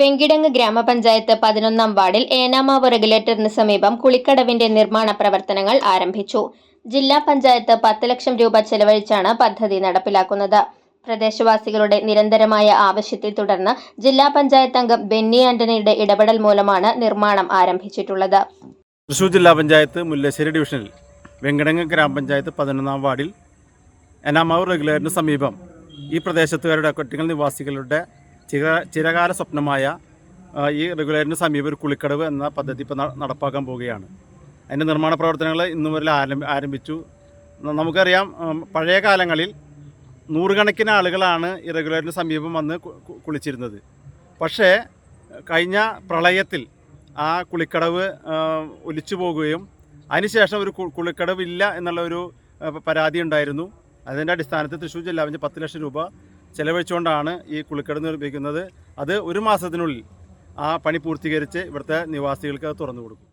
വെങ്കിടങ്ങ് ഗ്രാമപഞ്ചായത്ത് പതിനൊന്നാം വാർഡിൽ ഏനാമാവ് റെഗുലേറ്ററിന് സമീപം കുളിക്കടവിന്റെ നിർമ്മാണ പ്രവർത്തനങ്ങൾ ആരംഭിച്ചു. ജില്ലാ പഞ്ചായത്ത് പത്ത് ലക്ഷം രൂപ ചെലവഴിച്ചാണ് പദ്ധതി നടപ്പിലാക്കുന്നത്. പ്രദേശവാസികളുടെ നിരന്തരമായ ആവശ്യത്തെ തുടർന്ന് ജില്ലാ പഞ്ചായത്ത് അംഗം ബെന്നി ആന്റണിയുടെ ഇടപെടൽ മൂലമാണ് നിർമ്മാണം ആരംഭിച്ചിട്ടുള്ളത്. തൃശൂർ ജില്ലാ പഞ്ചായത്ത് മുല്ലശ്ശേരി ഡിവിഷനിൽ വെങ്കടങ്ങ് ഗ്രാമപഞ്ചായത്ത് പതിനൊന്നാം വാർഡിൽ എനാമാവ് റെഗുലേറ്ററിന് സമീപം ഈ പ്രദേശത്തുകാരുടെ കുട്ടികൾ നിവാസികളുടെ ചിര ചിരകാല സ്വപ്നമായ ഈ റെഗുലേറ്ററിന് സമീപം ഒരു കുളിക്കടവ് എന്ന പദ്ധതി ഇപ്പോൾ നടപ്പാക്കാൻ പോവുകയാണ്. അതിന്റെ നിർമ്മാണ പ്രവർത്തനങ്ങൾ ഇന്നു മുതൽ ആരംഭ ആരംഭിച്ചു. നമുക്കറിയാം പഴയ കാലങ്ങളിൽ നൂറുകണക്കിന് ആളുകളാണ് ഈ റെഗുലേറ്ററിന് സമീപം വന്ന് കുളിച്ചിരുന്നത്. പക്ഷേ കഴിഞ്ഞ പ്രളയത്തിൽ ആ കുളിക്കടവ് ഒലിച്ചു പോകുകയും അതിനുശേഷം ഒരു കുളിക്കടവില്ല എന്നുള്ള ഒരു പരാതി ഉണ്ടായിരുന്നു. അതിന്റെ അടിസ്ഥാനത്തിൽ തൃശ്ശൂർ ജില്ലാ പഞ്ചായത്ത് പത്ത് ലക്ഷം രൂപ ചെലവഴിച്ചുകൊണ്ടാണ് ഈ കുളിക്കട നിർമ്മിക്കുന്നത്. അത് ഒരു മാസത്തിനുള്ളിൽ ആ പണി പൂർത്തീകരിച്ച് ഇവിടുത്തെ നിവാസികൾക്ക് അത് തുറന്നു കൊടുക്കും.